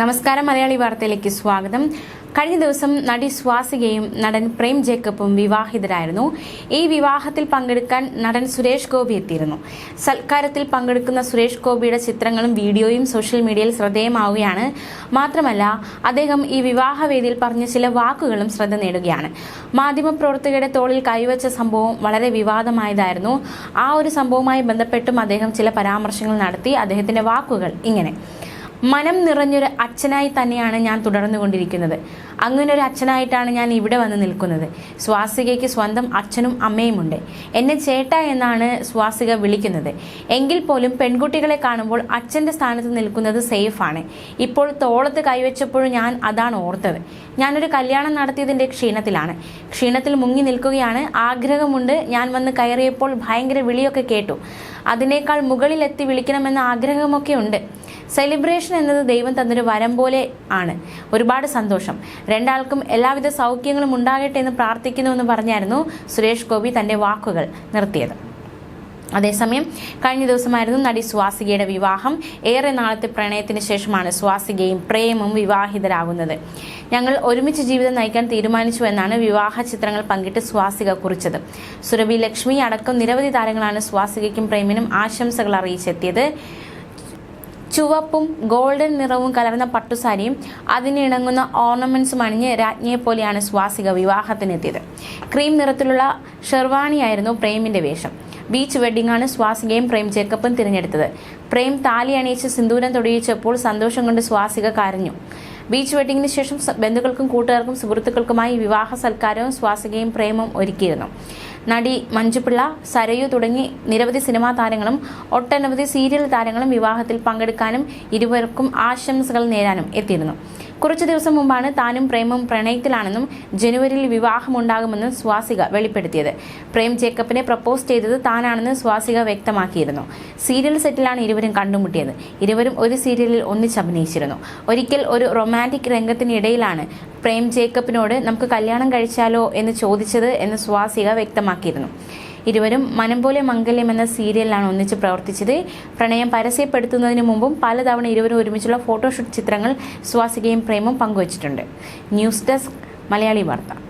നമസ്കാരം മലയാളി വാർത്തയിലേക്ക് സ്വാഗതം. കഴിഞ്ഞ ദിവസം നടി സ്വാസികയും നടൻ പ്രേം ജേക്കബും വിവാഹിതരായിരുന്നു. ഈ വിവാഹത്തിൽ പങ്കെടുക്കാൻ നടൻ സുരേഷ് ഗോപി എത്തിയിരുന്നു. സൽക്കാരത്തിൽ പങ്കെടുക്കുന്ന സുരേഷ് ഗോപിയുടെ ചിത്രങ്ങളും വീഡിയോയും സോഷ്യൽ മീഡിയയിൽ ശ്രദ്ധേയമാവുകയാണ്. മാത്രമല്ല അദ്ദേഹം ഈ വിവാഹവേദിയിൽ പറഞ്ഞ ചില വാക്കുകളും ശ്രദ്ധ നേടുകയാണ്. മാധ്യമപ്രവർത്തകരുടെ തോളിൽ കൈവച്ച സംഭവം വളരെ വിവാദമായതായിരുന്നു. ആ ഒരു സംഭവവുമായി ബന്ധപ്പെട്ടും അദ്ദേഹം ചില പരാമർശങ്ങൾ നടത്തി അദ്ദേഹത്തിന്റെ വാക്കുകൾ ഇങ്ങനെ. മനം നിറഞ്ഞൊരു അച്ഛനായി തന്നെയാണ് ഞാൻ തുടർന്നുകൊണ്ടിരിക്കുന്നത്. അങ്ങനെ ഒരു അച്ഛനായിട്ടാണ് ഞാൻ ഇവിടെ വന്ന് നിൽക്കുന്നത്. സ്വാസികയ്ക്ക് സ്വന്തം അച്ഛനും അമ്മയുമുണ്ട്. എന്നെ ചേട്ട എന്നാണ് സ്വാസിക വിളിക്കുന്നത്. എങ്കിൽ പോലും പെൺകുട്ടികളെ കാണുമ്പോൾ അച്ഛന്റെ സ്ഥാനത്ത് നിൽക്കുന്നത് സേഫാണ് ഇപ്പോൾ തോളത്ത് കൈവച്ചപ്പോഴും ഞാൻ അതാണ് ഓർത്തത്. ഞാനൊരു കല്യാണം നടത്തിയതിന്റെ ക്ഷീണത്തിലാണ്. ക്ഷീണത്തിൽ മുങ്ങി നിൽക്കുകയാണ്. ആഗ്രഹമുണ്ട് ഞാൻ വന്ന് കയറിയപ്പോൾ ഭയങ്കര വിളിയൊക്കെ കേട്ടു. അതിനേക്കാൾ മുകളിലെത്തി വിളിക്കണമെന്ന ആഗ്രഹമൊക്കെ ഉണ്ട്. സെലിബ്രേഷൻ എന്നത് ദൈവം തന്നൊരു വരം പോലെ ആണ്. ഒരുപാട് സന്തോഷം. രണ്ടാൾക്കും എല്ലാവിധ സൗഖ്യങ്ങളും ഉണ്ടാകട്ടെ എന്ന് പ്രാർത്ഥിക്കുന്നുവെന്ന് പറഞ്ഞായിരുന്നു സുരേഷ് ഗോപി തന്റെ വാക്കുകൾ നിർത്തിയത്. അതേസമയം കഴിഞ്ഞ ദിവസമായിരുന്നു നടി സ്വാസികയുടെ വിവാഹം. ഏറെ നാളത്തെ പ്രണയത്തിന് ശേഷമാണ് സ്വാസികയും പ്രേമും വിവാഹിതരാകുന്നത്. ഞങ്ങൾ ഒരുമിച്ച് ജീവിതം നയിക്കാൻ തീരുമാനിച്ചു എന്നാണ് വിവാഹ ചിത്രങ്ങൾ പങ്കിട്ട് സ്വാസിക കുറിച്ചത്. സുരഭി ലക്ഷ്മി അടക്കം നിരവധി താരങ്ങളാണ് സ്വാസികയ്ക്കും പ്രേമിനും ആശംസകൾ അറിയിച്ചെത്തിയത്. ചുവപ്പും ഗോൾഡൻ നിറവും കലർന്ന പട്ടുസാരിയും അതിനിണങ്ങുന്ന ഓർണമെന്റ്സും അണിഞ്ഞ് രാജ്ഞിയെ പോലെയാണ് സ്വാസിക വിവാഹത്തിനെത്തിയത്. ക്രീം നിറത്തിലുള്ള ഷെർവാണിയായിരുന്നു പ്രേമിന്റെ വേഷം. ബീച്ച് വെഡിങ്ങാണ് സ്വാസികയും പ്രേം ജേക്കബും തിരഞ്ഞെടുത്തത്. പ്രേം താലി അണിയിച്ച് സിന്ദൂരം തൊടിയിച്ചപ്പോൾ സന്തോഷം കൊണ്ട് സ്വാസിക കരഞ്ഞു. ബീച്ച് വെഡിങ്ങിന് ശേഷം ബന്ധുക്കൾക്കും കൂട്ടുകാർക്കും സുഹൃത്തുക്കൾക്കുമായി വിവാഹ സൽക്കാരവും സ്വാസികയും പ്രേമം ഒരുക്കിയിരുന്നു. നടി മഞ്ജുപിള്ള സരയു തുടങ്ങി നിരവധി സിനിമാ താരങ്ങളും ഒട്ടനവധി സീരിയൽ താരങ്ങളും വിവാഹത്തിൽ പങ്കെടുക്കാനും ഇരുവർക്കും ആശംസകൾ നേരാനും എത്തിയിരുന്നു. കുറച്ചു ദിവസം മുമ്പാണ് താനും പ്രേമും പ്രണയത്തിലാണെന്നും ജനുവരിയിൽ വിവാഹമുണ്ടാകുമെന്നും സ്വാസിക വെളിപ്പെടുത്തിയത്. പ്രേം ജേക്കബിനെ പ്രപ്പോസ് ചെയ്തത് താനാണെന്ന് സ്വാസിക വ്യക്തമാക്കിയിരുന്നു. സീരിയൽ സെറ്റിലാണ് ഇരുവരും കണ്ടുമുട്ടിയത്. ഇരുവരും ഒരു സീരിയലിൽ ഒന്നിച്ചഭിനയിച്ചിരുന്നു. ഒരിക്കൽ ഒരു റൊമാന്റിക് രംഗത്തിനിടയിലാണ് പ്രേം ജേക്കബിനോട് നമുക്ക് കല്യാണം കഴിച്ചാലോ എന്ന് ചോദിച്ചത് എന്ന് സ്വാസിക വ്യക്തമാക്കിയിരുന്നു. ഇരുവരും മനം പോലെ മംഗല്യം എന്ന സീരിയലിലാണ് ഒന്നിച്ച് പ്രവർത്തിച്ചത്. പ്രണയം പരസ്യപ്പെടുത്തുന്നതിന് മുമ്പും പലതവണ ഇരുവരും ഒരുമിച്ചുള്ള ഫോട്ടോഷൂട്ട് ചിത്രങ്ങൾ സ്വാസികയും പ്രേമും പങ്കുവച്ചിട്ടുണ്ട്. ന്യൂസ് ഡെസ്ക് മലയാളി വാർത്ത.